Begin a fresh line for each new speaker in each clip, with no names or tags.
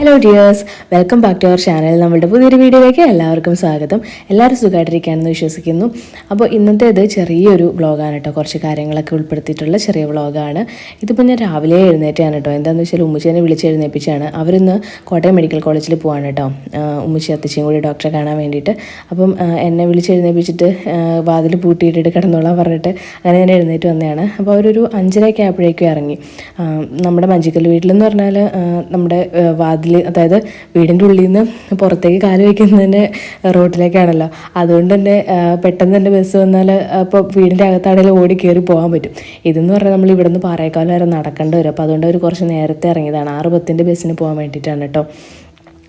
Hello dears welcome back to our channel നമ്മുടെ പുതിയൊരു വീഡിയോയിലേക്ക് എല്ലാവർക്കും സ്വാഗതം. എല്ലാവരും സുഖമായിട്ടിരിക്കുകയാണെന്ന് വിശ്വസിക്കുന്നു. അപ്പോൾ ഇന്നത്തേത് ചെറിയൊരു വ്ളോഗാണ് കേട്ടോ. കുറച്ച് കാര്യങ്ങളൊക്കെ ഉൾപ്പെടുത്തിയിട്ടുള്ള ചെറിയ വ്ളോഗാണ് ഇതിപ്പോൾ ഞാൻ രാവിലെ എഴുന്നേറ്റാണ് കേട്ടോ. എന്താണെന്ന് വെച്ചാൽ ഉമ്മച്ചേനെ വിളിച്ച് എഴുന്നേപ്പിച്ചാണ്. അവരിന്ന് കോട്ടയം മെഡിക്കൽ കോളേജിൽ പോവാണ് കേട്ടോ. ഉമ്മച്ചി അത്തച്ചിയും കൂടി ഡോക്ടറെ കാണാൻ വേണ്ടിയിട്ട്. അപ്പം എന്നെ വിളിച്ച് എഴുന്നേപ്പിച്ചിട്ട് വാതിൽ പൂട്ടിയിട്ടിട്ട് കിടന്നോളാം പറഞ്ഞിട്ട് അങ്ങനെ ഞാൻ എഴുന്നേറ്റ് വന്നതാണ്. അപ്പോൾ അവരൊരു അഞ്ചരയൊക്കെ ആയപ്പോഴേക്കും ഇറങ്ങി. നമ്മുടെ മഞ്ചിക്കൽ വീട്ടിലെന്ന് പറഞ്ഞാൽ നമ്മുടെ വാതിൽ അതായത് വീടിന്റെ ഉള്ളിൽ നിന്ന് പുറത്തേക്ക് കാൽ വയ്ക്കുന്നതിന്റെ റോഡിലേക്കാണല്ലോ അതുകൊണ്ട് തന്നെ പെട്ടെന്ന് തന്നെ ബസ് വന്നാൽ അപ്പോൾ വീടിന്റെ അകത്താണെങ്കിലും ഓടി കയറി പോകാൻ പറ്റും. ഇതെന്ന് പറഞ്ഞാൽ നമ്മൾ ഇവിടുന്ന് പാറേക്കാലം വരെ നടക്കേണ്ടി വരും. അപ്പോൾ അതുകൊണ്ട് അവർ കുറച്ച് നേരത്തെ ഇറങ്ങിയതാണ്. ആറ് പത്തിന്റെ ബസ്സിന് പോകാൻ വേണ്ടിയിട്ടാണ് കേട്ടോ.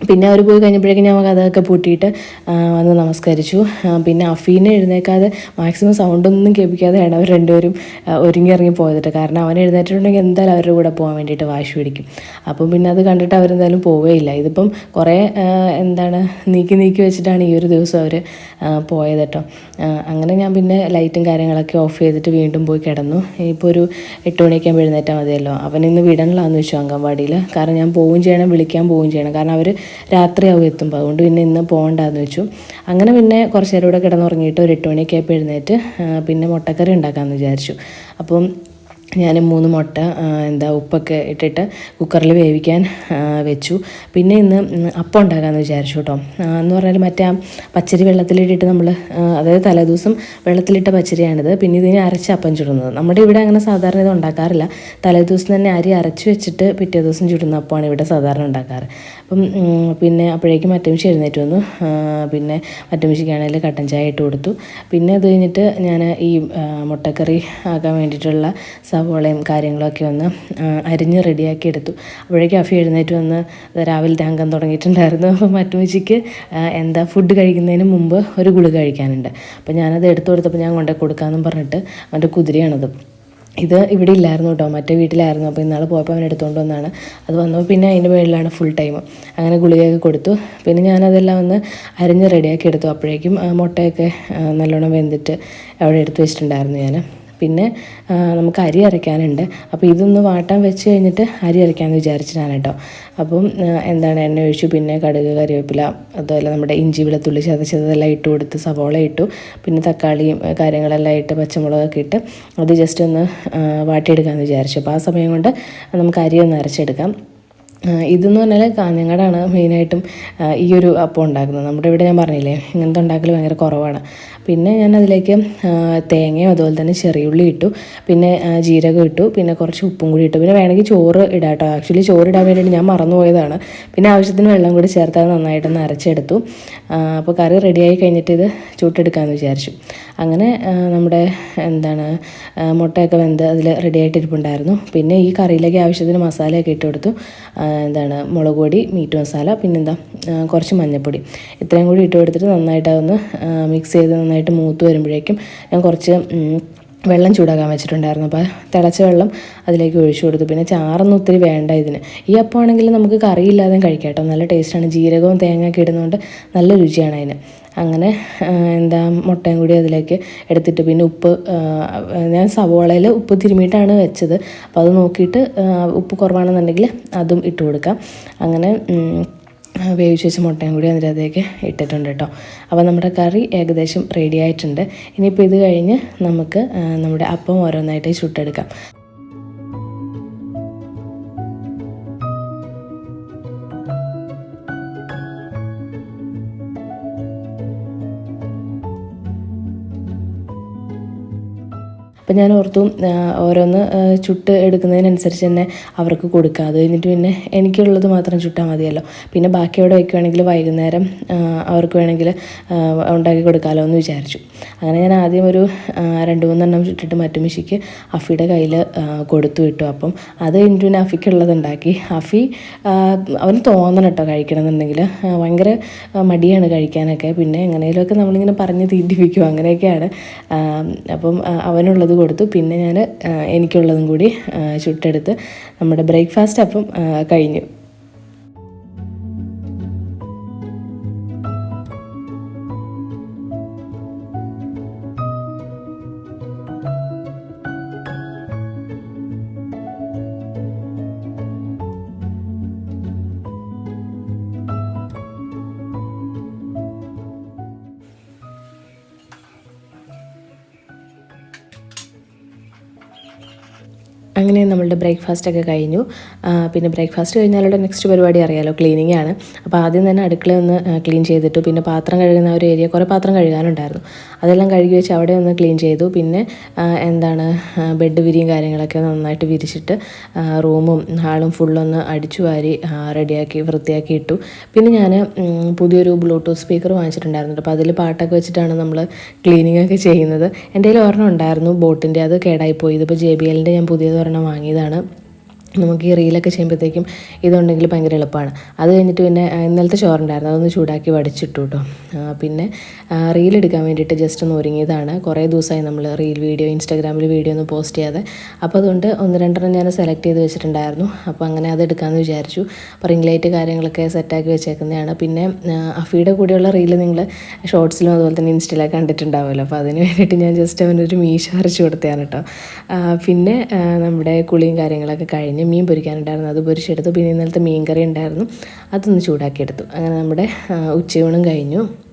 പിന്നെ അവർ പോയി കഴിഞ്ഞപ്പോഴേക്കും ഞാൻ കഥയൊക്കെ പൂട്ടിയിട്ട് വന്ന് നമസ്കരിച്ചു. പിന്നെ അഫീനെ എഴുന്നേക്കാതെ മാക്സിമം സൗണ്ടൊന്നും കേൾപ്പിക്കാതെയാണ് അവർ രണ്ടുപേരും ഒരുങ്ങി ഇറങ്ങി പോയതിട്ട് കാരണം അവൻ എഴുന്നേറ്റിട്ടുണ്ടെങ്കിൽ എന്തായാലും അവരുടെ കൂടെ പോകാൻ വേണ്ടിയിട്ട് വാശി പിടിക്കും. അപ്പം പിന്നെ അത് കണ്ടിട്ട് അവരെന്തായാലും പോവേയില്ല ഇതിപ്പം കുറേ എന്താണ് നീക്കി നീക്കി വെച്ചിട്ടാണ് ഈ ഒരു ദിവസം അവർ പോയത് കേട്ടോ. അങ്ങനെ ഞാൻ പിന്നെ ലൈറ്റും കാര്യങ്ങളൊക്കെ ഓഫ് ചെയ്തിട്ട് വീണ്ടും പോയി കിടന്നു. ഇപ്പോൾ ഒരു എട്ട് മണിയൊക്കെ എഴുന്നേറ്റാൽ മതിയല്ലോ. അവൻ ഇന്ന് വിടണില്ലാന്ന് വെച്ചു അംഗൻവാടിയിൽ. കാരണം ഞാൻ പോവുകയും ചെയ്യണം വിളിക്കാൻ പോവുകയും ചെയ്യണം. കാരണം അവർ രാത്രിയാവും എത്തുമ്പോൾ അതുകൊണ്ട് പിന്നെ ഇന്ന് പോകണ്ടെന്ന് വെച്ചു. അങ്ങനെ പിന്നെ കുറച്ച് നേരം ഇവിടെ കിടന്നുറങ്ങിയിട്ട് ഒരു എട്ട് മണിയൊക്കെ ആയപ്പോൾ എഴുന്നേറ്റ് പിന്നെ മുട്ടക്കറി ഉണ്ടാക്കാമെന്ന് വിചാരിച്ചു. അപ്പം ഞാൻ മൂന്ന് മുട്ട എന്താ ഉപ്പൊക്കെ ഇട്ടിട്ട് കുക്കറിൽ വേവിക്കാൻ വെച്ചു. പിന്നെ ഇന്ന് അപ്പം ഉണ്ടാക്കാമെന്ന് വിചാരിച്ചു കേട്ടോ. എന്ന് പറഞ്ഞാൽ മറ്റേ പച്ചരി വെള്ളത്തിലിട്ടിട്ട് നമ്മൾ അതായത് തലേദിവസം വെള്ളത്തിലിട്ട പച്ചരിയാണിത്. പിന്നെ ഇതിനെ അരച്ച് അപ്പം ചുടുന്നത്. നമ്മുടെ ഇവിടെ അങ്ങനെ സാധാരണ ഇത് ഉണ്ടാക്കാറില്ല. തലേദിവസം തന്നെ അരി അരച്ച് വെച്ചിട്ട് പിറ്റേ ദിവസം ചുടുന്ന അപ്പമാണ് ഇവിടെ സാധാരണ ഉണ്ടാക്കാറ്. അപ്പം പിന്നെ അപ്പോഴേക്കും മറ്റമിശി എഴുന്നേറ്റ് വന്നു. പിന്നെ മറ്റമിശിക്കാണെങ്കിൽ കട്ടൻ ചായ ഇട്ട് കൊടുത്തു. പിന്നെ അത് കഴിഞ്ഞിട്ട് ഞാൻ ഈ മുട്ടക്കറി ആക്കാൻ വേണ്ടിയിട്ടുള്ള സവോളയും കാര്യങ്ങളൊക്കെ ഒന്ന് അരിഞ്ഞ് റെഡിയാക്കി എടുത്തു. അപ്പോഴേക്കും അഫി എഴുന്നേറ്റ് വന്ന് രാവിലെ അംഗം തുടങ്ങിയിട്ടുണ്ടായിരുന്നു. അപ്പം മറ്റുമിച്ചിക്ക് എന്താ ഫുഡ് കഴിക്കുന്നതിന് മുമ്പ് ഒരു ഗുളിക കഴിക്കാനുണ്ട്. അപ്പം ഞാനത് എടുത്തു കൊടുത്തപ്പോൾ ഞാൻ കൊണ്ടുപോയി കൊടുക്കാമെന്നും പറഞ്ഞിട്ട് അവന്റെ കുതിരയാണത്. ഇത് ഇവിടെ ഇല്ലായിരുന്നു കേട്ടോ. മറ്റേ വീട്ടിലായിരുന്നു. അപ്പോൾ ഇന്നാൾ പോയപ്പോൾ അവൻ എടുത്തുകൊണ്ട് വന്നാണ്. അത് വന്നപ്പോൾ പിന്നെ അതിന്റെ മേളിലാണ് ഫുൾ ടൈം അങ്ങനെ ഗുളികയൊക്കെ കൊടുത്തു. പിന്നെ ഞാനതെല്ലാം ഒന്ന് അരിഞ്ഞ് റെഡിയാക്കി എടുത്തു. അപ്പോഴേക്കും മുട്ടയൊക്കെ നല്ലോണം വെന്തിട്ട് അവിടെ എടുത്തു വെച്ചിട്ടുണ്ടായിരുന്നു ഞാൻ. പിന്നെ നമുക്ക് അരി അരയ്ക്കാനുണ്ട്. അപ്പോൾ ഇതൊന്ന് വാട്ടാൻ വെച്ച് കഴിഞ്ഞിട്ട് അരി അരയ്ക്കാമെന്ന് വിചാരിച്ചിട്ടാണ് കേട്ടോ അപ്പം എന്താണ് എണ്ണ ഒഴിച്ചു പിന്നെ കടുക് കറിവേപ്പില അതുപോലെ നമ്മുടെ ഇഞ്ചി വെളുത്തുള്ളി ചതച്ചതെല്ലാം ഇട്ട് കൊടുത്ത് സവോള ഇട്ടു. പിന്നെ തക്കാളിയും കാര്യങ്ങളെല്ലാം ഇട്ട് പച്ചമുളകൊക്കെ ഇട്ട് അത് ജസ്റ്റ് ഒന്ന് വാട്ടിയെടുക്കാമെന്ന് വിചാരിച്ചു. അപ്പോൾ ആ സമയം കൊണ്ട് നമുക്ക് അരി ഒന്ന് അരച്ചെടുക്കാം. ഇതെന്ന് പറഞ്ഞാൽ കാഞ്ഞങ്ങാടാണ് മെയിനായിട്ടും ഈ ഒരു അപ്പം ഉണ്ടാക്കുന്നത്. നമ്മുടെ ഇവിടെ ഞാൻ പറഞ്ഞില്ലേ ഇങ്ങനത്തെ ഉണ്ടാക്കൽ ഭയങ്കര കുറവാണ്. പിന്നെ ഞാൻ അതിലേക്ക് തേങ്ങയും അതുപോലെ തന്നെ ചെറിയുള്ളി ഇട്ടു. പിന്നെ ജീരകം ഇട്ടു. പിന്നെ കുറച്ച് ഉപ്പും കൂടി ഇട്ടു. പിന്നെ വേണമെങ്കിൽ ചോറ് ഇടാട്ടോ ആക്ച്വലി ചോറ് ഇടാൻ വേണ്ടിയിട്ട് ഞാൻ മറന്നുപോയതാണ്. പിന്നെ ആവശ്യത്തിന് വെള്ളം കൂടി ചേർത്ത് അത് നന്നായിട്ടൊന്ന് അരച്ചെടുത്തു. അപ്പോൾ കറി റെഡിയായി കഴിഞ്ഞിട്ട് ഇത് ചൂട്ടെടുക്കാമെന്ന് വിചാരിച്ചു. അങ്ങനെ നമ്മുടെ എന്താണ് മുട്ടയൊക്കെ വെന്ത് അതിൽ റെഡിയായിട്ട് ഇരിപ്പുണ്ടായിരുന്നു പിന്നെ ഈ കറിയിലേക്ക് ആവശ്യത്തിന് മസാലയൊക്കെ ഇട്ട് കൊടുത്തു. എന്താണ് മുളക് പൊടി മീറ്റ് മസാല പിന്നെന്താ കുറച്ച് മഞ്ഞൾപ്പൊടി. ഇത്രയും കൂടി ഇട്ട് കൊടുത്തിട്ട് നന്നായിട്ട് അതൊന്ന് മിക്സ് ചെയ്ത് നന്നായിട്ട് മൂത്ത് വരുമ്പോഴേക്കും ഞാൻ കുറച്ച് വെള്ളം ചൂടാക്കാൻ വെച്ചിട്ടുണ്ടായിരുന്നു. അപ്പോൾ തിളച്ച വെള്ളം അതിലേക്ക് ഒഴിച്ചു കൊടുത്തു. പിന്നെ ചാറൊന്നും ഒത്തിരി വേണ്ട ഇതിന്. ഈ അപ്പമാണെങ്കിൽ നമുക്ക് കറിയില്ലാതെ കഴിക്കാം കേട്ടോ. നല്ല ടേസ്റ്റാണ് ജീരകവും തേങ്ങയൊക്കെ ഇടുന്നതുകൊണ്ട് നല്ല രുചിയാണ് അതിന്. അങ്ങനെ എന്താ മുട്ടയും കൂടി അതിലേക്ക് എടുത്തിട്ട് പിന്നെ ഉപ്പ് ഞാൻ സവോളയിൽ ഉപ്പ് തിരുമിയിട്ടാണ് വെച്ചത്. അപ്പോൾ അത് നോക്കിയിട്ട് ഉപ്പ് കുറവാണെന്നുണ്ടെങ്കിൽ അതും ഇട്ട് കൊടുക്കാം. അങ്ങനെ വേവിച്ച് വെച്ച മുട്ടയും കൂടി അതിനകത്തേക്ക് ഇട്ടിട്ടുണ്ട് കേട്ടോ. അപ്പോൾ നമ്മുടെ കറി ഏകദേശം റെഡി ആയിട്ടുണ്ട്. ഇനിയിപ്പോൾ ഇത് കഴിഞ്ഞ് നമുക്ക് നമ്മുടെ അപ്പം ഓരോന്നായിട്ട് ചുട്ടെടുക്കാം. അപ്പം ഞാൻ ഓർത്തു ഓരോന്ന് ചുട്ട് എടുക്കുന്നതിനനുസരിച്ച് തന്നെ അവർക്ക് കൊടുക്കുക അത് കഴിഞ്ഞിട്ട് പിന്നെ എനിക്കുള്ളത് മാത്രം ചുട്ടാൽ മതിയല്ലോ. പിന്നെ ബാക്കി അവിടെ വയ്ക്കുകയാണെങ്കിൽ വൈകുന്നേരം അവർക്ക് വേണമെങ്കിൽ ഉണ്ടാക്കി കൊടുക്കാമല്ലോ എന്ന് വിചാരിച്ചു. അങ്ങനെ ഞാൻ ആദ്യം ഒരു രണ്ട് മൂന്നെണ്ണം ചുട്ടിട്ട് മറ്റു മിഷിക്ക് അഫിയുടെ കയ്യിൽ കൊടുത്തു വിട്ടു. അപ്പം അത് കഴിഞ്ഞിട്ട് പിന്നെ അഫിക്കുള്ളത് ഉണ്ടാക്കി. അഫി അവന് തോന്നണം കേട്ടോ കഴിക്കണം എന്നുണ്ടെങ്കിൽ ആ, ഭയങ്കര മടിയാണ് കഴിക്കാനൊക്കെ. പിന്നെ എങ്ങനെയൊക്കെ നമ്മളിങ്ങനെ പറഞ്ഞ് തീറ്റിപ്പിക്കും. അങ്ങനെയൊക്കെയാണ്. അപ്പം അവനുള്ളത് കൊടുത്തു. പിന്നെ ഞാൻ എനിക്കുള്ളതും കൂടി ചുട്ടെടുത്ത് നമ്മുടെ ബ്രേക്ക്ഫാസ്റ്റ് അപ്പം കഴിഞ്ഞു. അങ്ങനെ നമ്മളുടെ ബ്രേക്ക്ഫാസ്റ്റ് ഒക്കെ കഴിഞ്ഞു. പിന്നെ ബ്രേക്ക്ഫാസ്റ്റ് കഴിഞ്ഞാലുള്ള നെക്സ്റ്റ് പരിപാടി അറിയാലോ ക്ലീനിങ് ആണ്. അപ്പോൾ ആദ്യം തന്നെ അടുക്കള ഒന്ന് ക്ലീൻ ചെയ്തിട്ടു. പിന്നെ പാത്രം കഴുകുന്ന ഒരു ഏരിയ കുറേ പാത്രം കഴുകാനുണ്ടായിരുന്നു. അതെല്ലാം കഴുകി വെച്ച് അവിടെ ഒന്ന് ക്ലീൻ ചെയ്തു. പിന്നെ എന്താണ് ബെഡ് വിരിയും കാര്യങ്ങളൊക്കെ നന്നായിട്ട് വിരിച്ചിട്ട് റൂമും ഹാളും ഫുള്ളൊന്ന് അടിച്ചു വാരി റെഡിയാക്കി വൃത്തിയാക്കി ഇട്ടു. പിന്നെ ഞാൻ പുതിയൊരു ബ്ലൂടൂത്ത് സ്പീക്കർ വാങ്ങിച്ചിട്ടുണ്ടായിരുന്നു അപ്പോൾ അതിൽ പാട്ടൊക്കെ വെച്ചിട്ടാണ് നമ്മൾ ക്ലീനിങ് ഒക്കെ ചെയ്യുന്നത്. എന്റെ കയ്യിൽ ഒരെണ്ണം ഉണ്ടായിരുന്നു ബോട്ടിന്റെ അത് കേടായിപ്പോയി. ഇതിപ്പോൾ ജെ ബി എല്ലിന്റെ ഞാൻ പുതിയത് ഒരെണ്ണം വാങ്ങിയതാണ്. നമുക്ക് ഈ റീലൊക്കെ ചെയ്യുമ്പോഴത്തേക്കും ഇതുണ്ടെങ്കിൽ ഭയങ്കര എളുപ്പമാണ്. അത് കഴിഞ്ഞിട്ട് പിന്നെ ഇന്നലത്തെ ചോറുണ്ടായിരുന്നു. അതൊന്ന് ചൂടാക്കി വടിച്ചിട്ടു കേട്ടോ പിന്നെ റീലെടുക്കാൻ വേണ്ടിയിട്ട് ജസ്റ്റ് ഒന്ന് ഒരുങ്ങിയതാണ്. കുറേ ദിവസമായി നമ്മൾ റീൽ വീഡിയോ ഇൻസ്റ്റാഗ്രാമിൽ വീഡിയോ ഒന്ന് പോസ്റ്റ് ചെയ്യാതെ. അപ്പോൾ അതുകൊണ്ട് ഒന്ന് രണ്ടെണ്ണം ഞാൻ സെലക്ട് ചെയ്ത് വെച്ചിട്ടുണ്ടായിരുന്നു. അപ്പോൾ അങ്ങനെ അത് എടുക്കാമെന്ന് വിചാരിച്ചു. അപ്പോൾ റിംഗ് ലൈറ്റ് കാര്യങ്ങളൊക്കെ സെറ്റാക്കി വെച്ചേക്കുന്നതാണ്. പിന്നെ അഫിയുടെ കൂടെയുള്ള റീൽ നിങ്ങൾ ഷോർട്സിലും അതുപോലെ തന്നെ ഇൻസ്റ്റയിലൊക്കെ കണ്ടിട്ടുണ്ടാവുമല്ലോ. അപ്പോൾ അതിന് വേണ്ടിയിട്ട് ഞാൻ ജസ്റ്റ് അവനൊരു മീശ അരച്ച് കൊടുത്തതാണ് കേട്ടോ പിന്നെ നമ്മുടെ കുളിയും കാര്യങ്ങളൊക്കെ കഴിഞ്ഞ്. മീൻ പൊരിക്കാനുണ്ടായിരുന്നു. അത് പൊരിച്ചെടുത്തു. പിന്നെ ഇന്നലത്തെ മീൻ കറി ഉണ്ടായിരുന്നു. അതൊന്ന് ചൂടാക്കിയെടുത്തു. അങ്ങനെ നമ്മുടെ ഉച്ചയൂണും കഴിഞ്ഞു.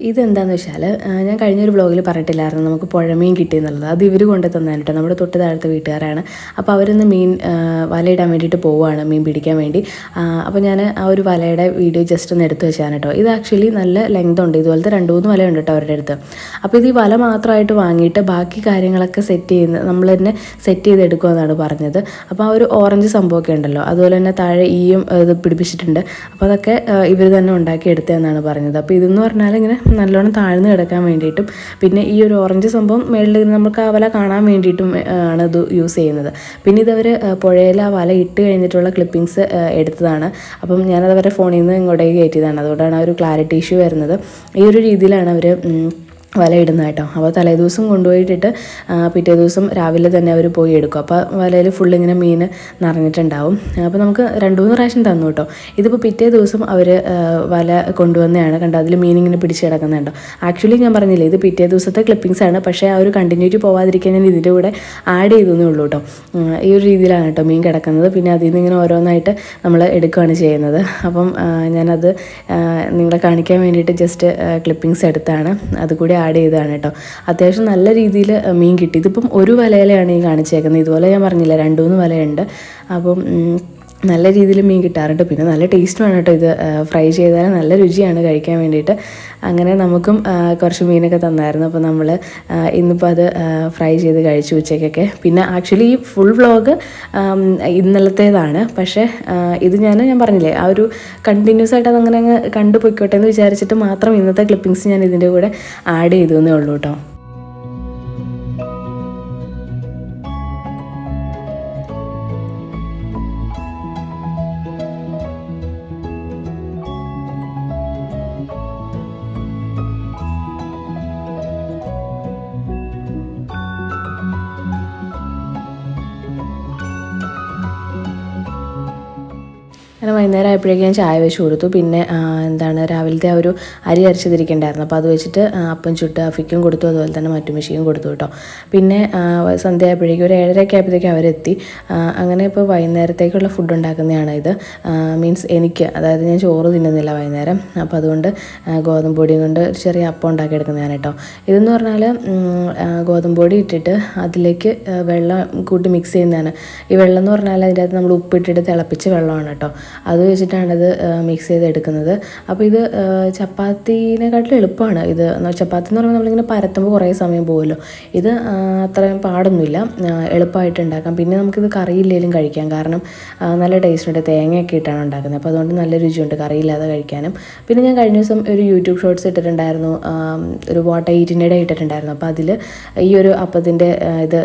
ഇതെന്താന്ന് വെച്ചാൽ ഞാൻ കഴിഞ്ഞൊരു വ്ളോഗിൽ പറഞ്ഞിട്ടില്ലായിരുന്നു നമുക്ക് പുഴമീൻ കിട്ടി എന്നുള്ളത്. അത് ഇവർ കൊണ്ട് തന്നാണ് നമ്മുടെ തൊട്ട് താഴത്തെ വീട്ടുകാരാണ്. അപ്പോൾ അവരൊന്ന് മീൻ വലയിടാൻ വേണ്ടിയിട്ട് പോവുകയാണ് മീൻ പിടിക്കാൻ വേണ്ടി. അപ്പോൾ ഞാൻ ആ ഒരു വലയുടെ വീഡിയോ ജസ്റ്റ് ഒന്ന് എടുത്ത് വെച്ചാണ് കേട്ടോ. ഇത് ആക്ച്വലി നല്ല ലെങ്ത് ഉണ്ട്. ഇതുപോലത്തെ രണ്ട് മൂന്ന് വലയുണ്ട് കേട്ടോ അവരുടെ അടുത്ത്. അപ്പോൾ ഇത് ഈ വല മാത്രമായിട്ട് വാങ്ങിയിട്ട് ബാക്കി കാര്യങ്ങളൊക്കെ സെറ്റ് ചെയ്യുന്ന നമ്മൾ തന്നെ സെറ്റ് ചെയ്ത് എടുക്കുമെന്നാണ് പറഞ്ഞത്. അപ്പോൾ ആ ഒരു ഓറഞ്ച് സംഭവമൊക്കെ ഉണ്ടല്ലോ. അതുപോലെ തന്നെ താഴെ ഈയും ഇത് പിടിപ്പിച്ചിട്ടുണ്ട്. അപ്പോൾ അതൊക്കെ ഇവർ തന്നെ ഉണ്ടാക്കി എടുത്തതെന്നാണ് പറഞ്ഞത്. അപ്പോൾ ഇതെന്ന് പറഞ്ഞാൽ ഇങ്ങനെ നല്ലോണം താഴ്ന്നു കിടക്കാൻ വേണ്ടിയിട്ടും. പിന്നെ ഈ ഒരു ഓറഞ്ച് സംഭവം മേളിൽ നമുക്ക് ആ വല കാണാൻ വേണ്ടിയിട്ടും ആണ് ഇത് യൂസ് ചെയ്യുന്നത്. പിന്നെ ഇതവർ പുഴയിൽ ആ വല ഇട്ട് കഴിഞ്ഞിട്ടുള്ള ക്ലിപ്പിങ്സ് എടുത്തതാണ്. അപ്പം ഞാനത് അവരുടെ ഫോണിൽ നിന്ന് ഇങ്ങോട്ടേക്ക് കയറ്റിയതാണ്. അതുകൊണ്ടാണ് ആ ഒരു ക്ലാരിറ്റി ഇഷ്യൂ വരുന്നത്. ഈ ഒരു രീതിയിലാണ് അവർ വല ഇടുന്നത് കേട്ടോ. അപ്പോൾ തലേദിവസം കൊണ്ടുപോയിട്ടിട്ട് പിറ്റേ ദിവസം രാവിലെ തന്നെ അവർ പോയി എടുക്കും. അപ്പോൾ വലയിൽ ഫുൾ ഇങ്ങനെ മീൻ നിറഞ്ഞിട്ടുണ്ടാവും. അപ്പോൾ നമുക്ക് രണ്ട് മൂന്ന് പ്രാവശ്യം തന്നു കേട്ടോ. ഇതിപ്പോൾ പിറ്റേ ദിവസം അവർ വല കൊണ്ടുവന്നതാണ്. കണ്ടോ? അതിൽ മീൻ ഇങ്ങനെ പിടിച്ച് കിടക്കുന്നുണ്ടോ ആക്ച്വലി ഞാൻ പറഞ്ഞില്ലേ ഇത് പിറ്റേ ദിവസത്തെ ക്ലിപ്പിങ്സ് ആണ്. പക്ഷേ ആ ഒരു കണ്ടിന്യൂറ്റി പോവാതിരിക്കാൻ ഞാൻ ഇതിന്റെ കൂടെ ആഡ് ചെയ്തെന്നേ ഉള്ളൂ കേട്ടോ. ഈ ഒരു രീതിയിലാണ് കേട്ടോ മീൻ കിടക്കുന്നത്. പിന്നെ അതിൽ നിന്ന് ഇങ്ങനെ ഓരോന്നായിട്ട് നമ്മൾ എടുക്കുകയാണ് ചെയ്യുന്നത്. അപ്പം ഞാനത് നിങ്ങളെ കാണിക്കാൻ വേണ്ടിയിട്ട് ജസ്റ്റ് ക്ലിപ്പിങ്സ് എടുത്താണ്. അതുകൂടി ആഡ് ചെയ്തതാണ് കേട്ടോ. അത്യാവശ്യം നല്ല രീതിയിൽ മീൻ കിട്ടി. ഇതിപ്പം ഒരു വലയിലാണ് ഈ കാണിച്ചേക്കുന്നത്. ഇതുപോലെ ഞാൻ പറഞ്ഞില്ല രണ്ട് മൂന്ന് വലയുണ്ട്. അപ്പം നല്ല രീതിയിൽ മീൻ കിട്ടാറുണ്ട്. പിന്നെ നല്ല ടേസ്റ്റുമാണ് കേട്ടോ ഇത്. ഫ്രൈ ചെയ്താൽ നല്ല രുചിയാണ് കഴിക്കാൻ വേണ്ടിയിട്ട്. അങ്ങനെ നമുക്കും കുറച്ച് മീനൊക്കെ തന്നായിരുന്നു. അപ്പോൾ നമ്മൾ ഇന്നിപ്പോൾ അത് ഫ്രൈ ചെയ്ത് കഴിച്ചു ഉച്ചയ്ക്കൊക്കെ. പിന്നെ ആക്ച്വലി ഈ ഫുൾ വ്ളോഗ് ഇന്നലത്തേതാണ്. പക്ഷേ ഇത് ഞാൻ ഞാൻ പറഞ്ഞില്ലേ ആ ഒരു കണ്ടിന്യൂസ് ആയിട്ട് അതങ്ങനെ അങ്ങ് കണ്ടു പൊയ്ക്കോട്ടെ എന്ന് വിചാരിച്ചിട്ട് മാത്രം ഇന്നത്തെ ക്ലിപ്പിങ്സ് ഞാൻ ഇതിന്റെ കൂടെ ആഡ് ചെയ്തു എന്നേ ഉള്ളൂ കേട്ടോ. അങ്ങനെ വൈകുന്നേരം ആയപ്പോഴേക്കും ഞാൻ ചായ വെച്ച് കൊടുത്തു. പിന്നെ എന്താണ് രാവിലത്തെ ഒരു അരി അരച്ചതിരിക്കണ്ടായിരുന്നു അപ്പോൾ അത് വെച്ചിട്ട് അപ്പം ചുട്ട് അഫിക്കും കൊടുത്തു. അതുപോലെ തന്നെ മറ്റു മെഷീനും കൊടുത്തു കേട്ടോ. പിന്നെ സന്ധ്യ ആയപ്പോഴേക്കും ഒരു ഏഴരയൊക്കെ ആയപ്പോഴത്തേക്കും അവരെത്തി. അങ്ങനെ ഇപ്പോൾ വൈകുന്നേരത്തേക്കുള്ള ഫുഡ് ഉണ്ടാക്കുന്നതാണ് ഇത്. മീൻസ് എനിക്ക് അതായത് ഞാൻ ചോറ് തിന്നുന്നില്ല വൈകുന്നേരം. അപ്പോൾ അതുകൊണ്ട് ഗോതമ്പ് പൊടിയും കൊണ്ട് ഒരു ചെറിയ അപ്പം ഉണ്ടാക്കി എടുക്കുന്നതാണ് കേട്ടോ. ഇതെന്ന് പറഞ്ഞാൽ ഗോതമ്പ് പൊടി ഇട്ടിട്ട് അതിലേക്ക് വെള്ളം കൂട്ടി മിക്സ് ചെയ്യുന്നതാണ്. ഈ വെള്ളം എന്ന് പറഞ്ഞാൽ അതിന്റെ അകത്ത് നമ്മൾ ഉപ്പിട്ടിട്ട് തിളപ്പിച്ച് വെള്ളമാണ് കേട്ടോ. അത് വെച്ചിട്ടാണിത് മിക്സ് ചെയ്തെടുക്കുന്നത്. അപ്പോൾ ഇത് ചപ്പാത്തിനെക്കാട്ടിലും എളുപ്പമാണ് ഇത്. ചപ്പാത്തി എന്ന് പറയുമ്പോൾ നമ്മളിങ്ങനെ പരത്തുമ്പോൾ കുറേ സമയം പോകുമല്ലോ ഇത് അത്രയും പാടൊന്നുമില്ല. എളുപ്പമായിട്ട് ഉണ്ടാക്കാം. പിന്നെ നമുക്കിത് കറിയില്ലെങ്കിലും കഴിക്കാം. കാരണം നല്ല ടേസ്റ്റ് ഉണ്ട്. തേങ്ങയൊക്കെ ഇട്ടാണ് ഉണ്ടാക്കുന്നത്. അപ്പോൾ അതുകൊണ്ട് നല്ല രുചിയുണ്ട് കറിയില്ലാതെ കഴിക്കാനും. പിന്നെ ഞാൻ കഴിഞ്ഞ ദിവസം ഒരു യൂട്യൂബ് ഷോർട്സ് ഇട്ടിട്ടുണ്ടായിരുന്നു. ഒരു വാട്ടർ ഈറ്റിന്റെ ഇട്ടിട്ടുണ്ടായിരുന്നു. അപ്പോൾ അതിൽ ഈ ഒരു അപ്പത്തിന്റെ ഇത്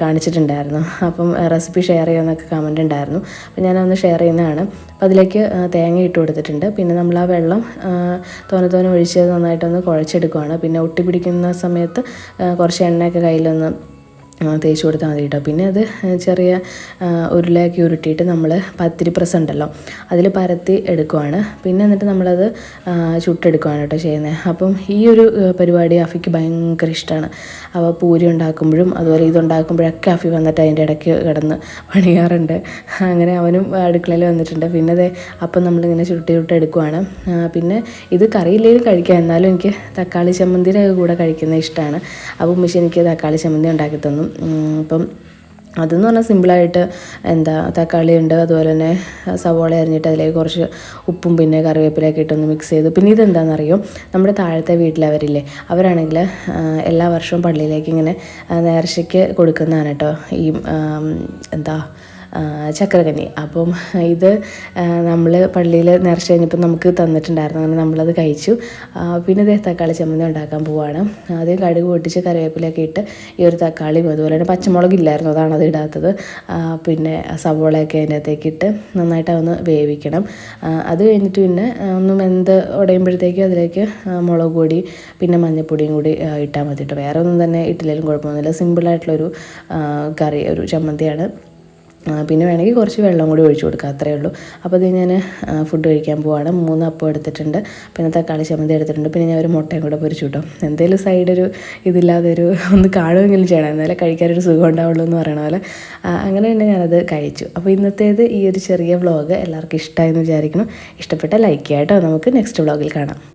കാണിച്ചിട്ടുണ്ടായിരുന്നു. അപ്പം റെസിപ്പി ഷെയർ ചെയ്യാമെന്നൊക്കെ കമന്റ് ഉണ്ടായിരുന്നു അപ്പോൾ ഞാനൊന്ന് ഷെയർ ചെയ്യുന്നതാണ്. അപ്പോൾ അതിലേക്ക് തേങ്ങ ഇട്ട് കൊടുത്തിട്ടുണ്ട്. പിന്നെ നമ്മൾ ആ വെള്ളം തോന തോനെ ഒഴിച്ച് നന്നായിട്ടൊന്ന് കുഴച്ചെടുക്കുകയാണ് പിന്നെ ഒട്ടി പിടിക്കുന്ന സമയത്ത് കുറച്ച് എണ്ണയൊക്കെ കയ്യിലൊന്ന് തേച്ച് കൊടുത്താൽ മതി കേട്ടോ പിന്നെ അത് ചെറിയ ഉരുളയാക്കി ഉരുട്ടിയിട്ട് നമ്മൾ പത്തിരി പ്രസ് ഉണ്ടല്ലോ അതിൽ പരത്തി എടുക്കുവാണ്. പിന്നെ എന്നിട്ട് നമ്മളത് ചുട്ടെടുക്കുവാണ് കേട്ടോ ചെയ്യുന്നത് അപ്പം ഈ ഒരു പരിപാടി അഫിക്ക് ഭയങ്കര ഇഷ്ടമാണ് അവ പൂരി ഉണ്ടാക്കുമ്പോഴും അതുപോലെ ഇതുണ്ടാക്കുമ്പോഴൊക്കെ അഫി വന്നിട്ട് അതിന്റെ ഇടയ്ക്ക് കിടന്ന് പണിയാറുണ്ട്. അങ്ങനെ അവനും അടുക്കളയിൽ വന്നിട്ടുണ്ട്. പിന്നെ അതെ അപ്പം നമ്മളിങ്ങനെ ചുട്ടി ചുട്ടെടുക്കുവാണ് പിന്നെ ഇത് കറിയില്ലെങ്കിലും കഴിക്കാം. എന്നാലും എനിക്ക് തക്കാളി ചമ്മന്തിയുടെ കൂടെ കഴിക്കുന്നത് ഇഷ്ടമാണ് അപ്പം ഉമ്മച്ചി എനിക്ക് തക്കാളി ചമ്മന്തി ഉണ്ടാക്കി തന്നു. അപ്പം അതെന്ന് പറഞ്ഞാൽ സിമ്പിളായിട്ട് എന്താ തക്കാളി ഉണ്ട് അതുപോലെ തന്നെ സവോള അരിഞ്ഞിട്ട് അതിലേക്ക് കുറച്ച് ഉപ്പും പിന്നെ കറിവേപ്പിലൊക്കെ ഇട്ടൊന്ന് മിക്സ് ചെയ്ത്. പിന്നെ ഇതെന്താണെന്നറിയോ നമ്മുടെ താഴത്തെ വീട്ടിലവരില്ലേ അവരാണെങ്കിൽ എല്ലാ വർഷവും പള്ളിയിലേക്ക് ഇങ്ങനെ നേർച്ചയ്ക്ക് കൊടുക്കുന്നതാണ് കേട്ടോ ഈ എന്താ ചക്രകന്നി അപ്പം ഇത് നമ്മൾ പള്ളിയിൽ നേർച്ച കഴിഞ്ഞപ്പോൾ നമുക്ക് തന്നിട്ടുണ്ടായിരുന്നു. അങ്ങനെ നമ്മളത് കഴിച്ചു. പിന്നെ ഇതേ തക്കാളി ചമ്മന്തി ഉണ്ടാക്കാൻ പോവാണ്. ആദ്യം കടുക് പൊട്ടിച്ച് കറിവേപ്പിലൊക്കെ ഇട്ട് ഈ ഒരു തക്കാളിയും അതുപോലെ തന്നെ പച്ചമുളക് ഇല്ലായിരുന്നു. അതാണ് അത് ഇടാത്തത്. പിന്നെ സവോളയൊക്കെ അതിന്റെ അകത്തേക്ക് ഇട്ട് നന്നായിട്ട് അതൊന്ന് വേവിക്കണം. അത് കഴിഞ്ഞിട്ട് പിന്നെ ഒന്ന് വെന്ത് ഉടയുമ്പോഴത്തേക്ക് അതിലേക്ക് മുളക് പൊടി പിന്നെ മഞ്ഞൾപ്പൊടിയും കൂടി ഇട്ടാൽ മതി കേട്ടോ. വേറെ ഒന്നും തന്നെ ഇട്ടില്ലെങ്കിലും കുഴപ്പമൊന്നുമില്ല. സിമ്പിളായിട്ടുള്ളൊരു കറി ഒരു ചമ്മന്തിയാണ്. പിന്നെ വേണമെങ്കിൽ കുറച്ച് വെള്ളം കൂടി ഒഴിച്ചു കൊടുക്കുക അത്രയേ ഉള്ളൂ. അപ്പോൾ ഇത് ഞാൻ ഫുഡ് കഴിക്കാൻ പോവാണ്. മൂന്ന് അപ്പം എടുത്തിട്ടുണ്ട്. പിന്നെ തക്കാളി ചമ്മന്തി എടുത്തിട്ടുണ്ട്. പിന്നെ ഞാൻ ഒരു മുട്ടയും കൂടെ പൊരിച്ചു കിട്ടും. എന്തെങ്കിലും സൈഡ് ഒരു ഇതില്ലാതെ ഒരു ഒന്ന് കാണുമെങ്കിലും ചെയ്യണം. എന്നാലേ കഴിക്കാനൊരു സുഖം ഉണ്ടാവുള്ളൂ എന്ന് പറയണ പോലെ. അങ്ങനെ തന്നെ ഞാനത് കഴിച്ചു. അപ്പോൾ ഇന്നത്തേത് ഈ ഒരു ചെറിയ വ്ളോഗ് എല്ലാവർക്കും ഇഷ്ടമായെന്ന് വിചാരിക്കണം ഇഷ്ടപ്പെട്ട ലൈക്ക് ചെയ്യാം കേട്ടോ. നമുക്ക് നെക്സ്റ്റ് വ്ളോഗിൽ കാണാം.